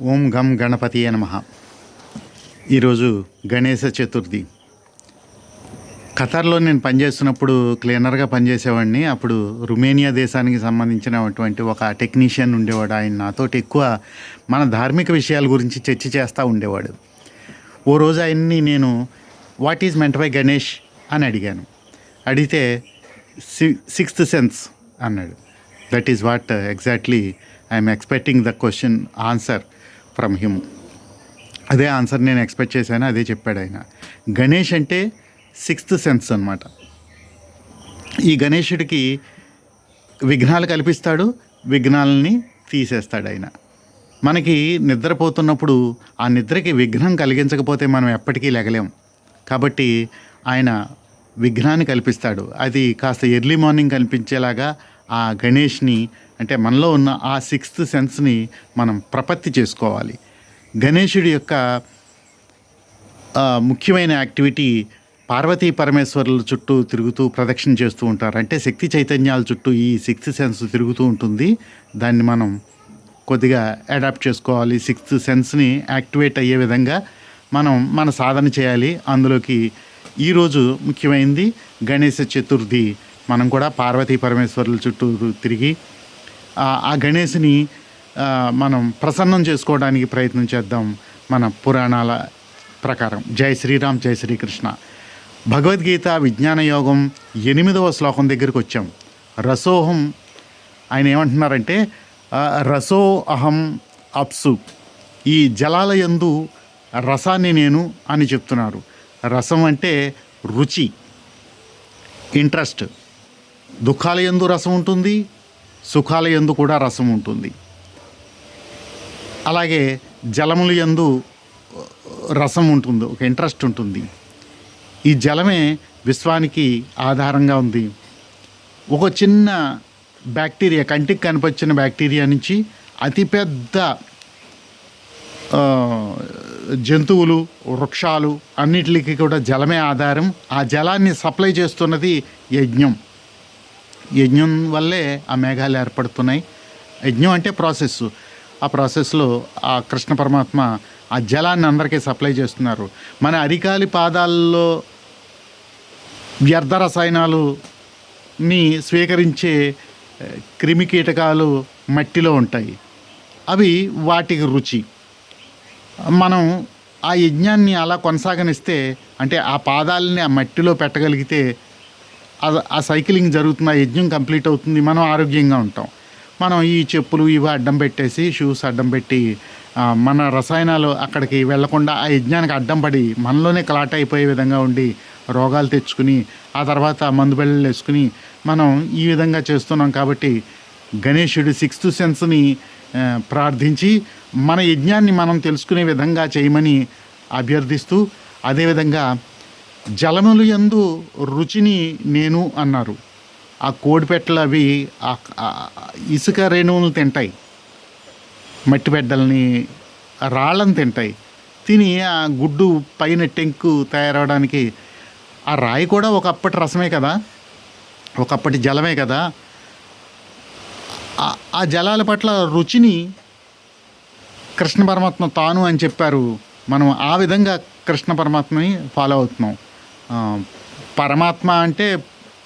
ఓం గం గణపతి నమ. ఈరోజు గణేశ చతుర్థి. ఖతర్లో నేను పనిచేస్తున్నప్పుడు క్లీనర్గా పనిచేసేవాడిని. అప్పుడు రుమేనియా దేశానికి సంబంధించినటువంటి ఒక టెక్నీషియన్ ఉండేవాడు. ఆయన నాతోటి ఎక్కువ మన ధార్మిక విషయాల గురించి చర్చ చేస్తూ ఉండేవాడు. ఓ రోజు ఆయన్ని నేను what is meant by Ganesh అని అడిగాను. అడిగితే సి సిక్స్త్ సెన్స్ అన్నాడు. That is what exactly I'm expecting the question answer from him. అదే ఆన్సర్ నేను ఎక్స్పెక్ట్ చేశాను అదే చెప్పాడు ఆయన. గణేష్ అంటే సిక్స్త్ సెన్స్ అనమాట ఈ గణేషుడికి విఘ్నాలు కల్పిస్తాడు విఘ్నాలని తీసేస్తాడు ఆయన. మనకి నిద్రపోతున్నప్పుడు ఆ నిద్రకి విఘ్నం కలిగించకపోతే మనం ఎప్పటికీ లెగలేం. కాబట్టి ఆయన విఘ్నాన్ని కల్పిస్తాడు. అది కాస్త ఎర్లీ మార్నింగ్ కనిపించేలాగా ఆ గణేష్ని అంటే మనలో ఉన్న ఆ సిక్స్త్ సెన్స్ని మనం ప్రపత్తి చేసుకోవాలి. గణేశుడి యొక్క ముఖ్యమైన యాక్టివిటీ పార్వతీ పరమేశ్వరుల చుట్టూ తిరుగుతూ ప్రదక్షిణ చేస్తూ ఉంటారు. అంటే శక్తి చైతన్యాల చుట్టూ ఈ సిక్స్త్ సెన్స్ తిరుగుతూ ఉంటుంది. దాన్ని మనం కొద్దిగా అడాప్ట్ చేసుకోవాలి. సిక్స్త్ సెన్స్ని యాక్టివేట్ అయ్యే విధంగా మనం మన సాధన చేయాలి. అందులోకి ఈరోజు ముఖ్యమైనది గణేశ చతుర్థి. మనం కూడా పార్వతీ పరమేశ్వరుల చుట్టూ తిరిగి ఆ- గణేష్ని మనం ప్రసన్నం చేసుకోవడానికి ప్రయత్నం చేద్దాం మన పురాణాల ప్రకారం. జై శ్రీరామ్ జై శ్రీకృష్ణ. భగవద్గీత విజ్ఞాన యోగం ఎనిమిదవ శ్లోకం దగ్గరికి వచ్చాం. రసోహం ఆయన ఏమంటున్నారంటే రసో అహం అప్సు. ఈ జలాల యందు రసాన్ని నేను అని చెప్తున్నారు. రసం అంటే రుచి ఇంట్రెస్ట్. దుఃఖాల యందు రసం ఉంటుంది సుఖాల యందు కూడా రసం ఉంటుంది. అలాగే జలముల యందు రసం ఉంటుంది ఒక ఇంట్రెస్ట్ ఉంటుంది. ఈ జలమే విశ్వానికి ఆధారంగా ఉంది. ఒక చిన్న బ్యాక్టీరియా కంటికి కనిపించిన బ్యాక్టీరియా నుంచి అతిపెద్ద జంతువులు వృక్షాలు అన్నిటికీ కూడా జలమే ఆధారం. ఆ జలాన్ని సప్లై చేస్తున్నది యజ్ఞం. యజ్ఞం వల్లే ఆ మేఘాలు ఏర్పడుతున్నాయి. యజ్ఞం అంటే ప్రాసెస్ ఆ ప్రాసెస్లో ఆ కృష్ణ పరమాత్మ ఆ జలాన్ని అందరికీ సప్లై చేస్తున్నారు. మన అరికాలి పాదాల్లో వ్యర్థ రసాయనాలుని స్వీకరించే క్రిమి కీటకాలు మట్టిలో ఉంటాయి. అవి వాటికి రుచి. మనం ఆ యజ్ఞాన్ని అలా కొనసాగనిస్తే అంటే ఆ పాదాలని ఆ మట్టిలో పెట్టగలిగితే ఆ- ఆ సైక్లింగ్ జరుగుతుంది ఆ యజ్ఞం కంప్లీట్ అవుతుంది. మనం ఆరోగ్యంగా ఉంటాం. మనం ఈ చెప్పులు ఇవి అడ్డం పెట్టేసి షూస్ అడ్డం పెట్టి మన రసాయనాలు అక్కడికి వెళ్ళకుండా ఆ యజ్ఞానికి అడ్డం పడి మనలోనే క్లాట్ అయిపోయే విధంగా ఉండి రోగాలు తెచ్చుకుని ఆ తర్వాత మందు బిళ్ళలు వేసుకుని మనం ఈ విధంగా చేస్తున్నాం కాబట్టి గణేశుడి సిక్స్త్ సెన్స్ని ప్రార్థించి మన యజ్ఞాన్ని మనం తెలుసుకునే విధంగా చేయమని అభ్యర్థిస్తూ అదేవిధంగా జలములు యందు రుచిని నేను అన్నారు. ఆ కోడిపెట్టలు అవి ఇసుక రేణువులు తింటాయి. మట్టి బిడ్డల్ని రాళ్ళని తింటాయి. తిని ఆ గుడ్డు పైన టెంకు తయారవడానికి ఆ రాయి కూడా ఒకప్పటి రసమే కదా? ఒకప్పటి జలమే కదా? ఆ- జలాల పట్ల రుచిని కృష్ణ పరమాత్మ తాను అని చెప్పారు. మనం ఆ విధంగా కృష్ణ పరమాత్మని ఫాలో అవుతున్నాం. పరమాత్మ అంటే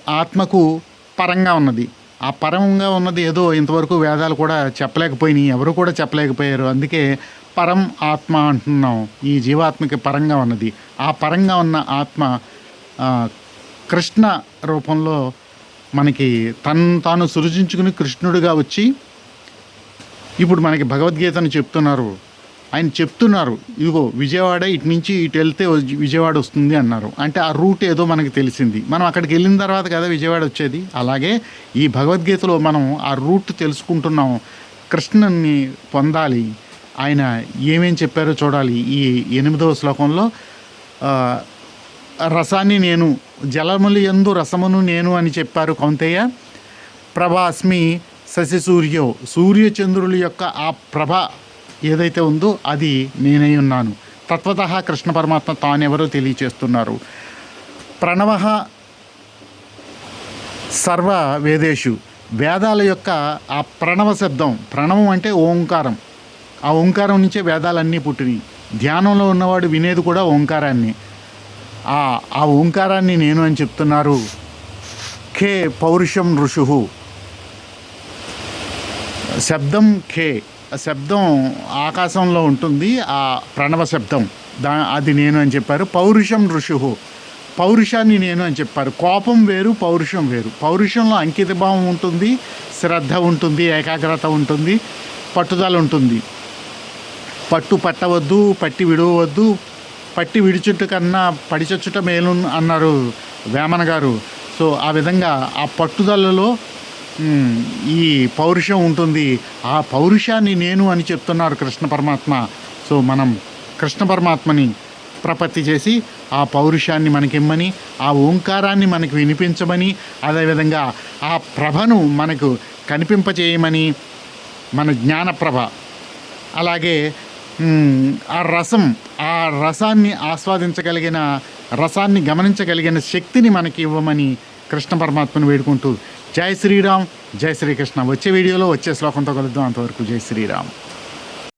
ఆత్మకు పరంగా ఉన్నది. ఆ పరంగా ఉన్నది ఏదో ఇంతవరకు వేదాలు కూడా చెప్పలేకపోయినాయి ఎవరు కూడా చెప్పలేకపోయారు. అందుకే పరం ఆత్మ అంటున్నాం. ఈ జీవాత్మకి పరంగా ఉన్నది. ఆ పరంగా ఉన్న ఆత్మ కృష్ణ రూపంలో మనకి తను తాను సృజించుకుని కృష్ణుడిగా వచ్చి ఇప్పుడు మనకి భగవద్గీతను చెప్తున్నారు. ఆయన చెప్తున్నారు ఇదిగో విజయవాడ ఇటు నుంచి ఇటు వెళ్తే విజయవాడ వస్తుంది అన్నారు. అంటే ఆ రూట్ ఏదో మనకు తెలిసింది. మనం అక్కడికి వెళ్ళిన తర్వాత కదా విజయవాడ వచ్చేది. అలాగే ఈ భగవద్గీతలో మనం ఆ రూట్ తెలుసుకుంటున్నాం కృష్ణుని పొందాలి. ఆయన ఏమేం చెప్పారో చూడాలి. ఈ ఎనిమిదవ శ్లోకంలో రసాన్ని నేను జలములు ఎందు రసమును నేను అని చెప్పారు కౌంతయ్య ప్రభాస్మి శశి సూర్యో. సూర్యచంద్రుల యొక్క ఆ ప్రభ ఏదైతే ఉందో అది నేనై ఉన్నాను. తత్వత కృష్ణ పరమాత్మ తానెవరో తెలియచేస్తున్నారు. ప్రణవ సర్వ వేదేషు వేదాల యొక్క ఆ ప్రణవ శబ్దం ప్రణవం అంటే ఓంకారం. ఆ ఓంకారం నుంచే వేదాలన్నీ పుట్టినాయి. ధ్యానంలో ఉన్నవాడు వినేది కూడా ఓంకారాన్ని. ఆ ఆ ఓంకారాన్ని నేను అని చెప్తున్నారు. ఖే పౌరుషం ఋషు. శబ్దం ఖే. శబ్దం ఆకాశంలో ఉంటుంది ఆ ప్రణవ శబ్దం. దా అది నేను అని చెప్పారు. పౌరుషం ఋషు. పౌరుషాన్ని నేను అని చెప్పారు. కోపం వేరు పౌరుషం వేరు. పౌరుషంలో అంకిత భావం ఉంటుంది శ్రద్ధ ఉంటుంది ఏకాగ్రత ఉంటుంది పట్టుదల ఉంటుంది. పట్టు పట్టవద్దు పట్టి విడవద్దు. పట్టి విడిచుట్టు కన్నా పడిచొచ్చుట మేలు అన్నారు వేమన గారు. సో ఆ విధంగా ఆ పట్టుదలలో ఈ పౌరుషం ఉంటుంది. ఆ పౌరుషాన్ని నేను అని చెప్తున్నారు కృష్ణ పరమాత్మ. సో మనం కృష్ణ పరమాత్మని ప్రపత్తి చేసి ఆ పౌరుషాన్ని మనకిమ్మని ఆ ఓంకారాన్ని మనకు వినిపించమని అదేవిధంగా ఆ ప్రభను మనకు కనిపింపచేయమని మన జ్ఞానప్రభ. అలాగే ఆ రసం ఆ రసాన్ని ఆస్వాదించగలిగిన రసాన్ని గమనించగలిగిన శక్తిని మనకి ఇవ్వమని కృష్ణ పరమాత్మను వేడుకుంటూ జై శ్రీరామ్ జై శ్రీకృష్ణ. వచ్చే వీడియోలో వచ్చే శ్లోకంతో కలుద్దాం. అంతవరకు జై శ్రీరామ్.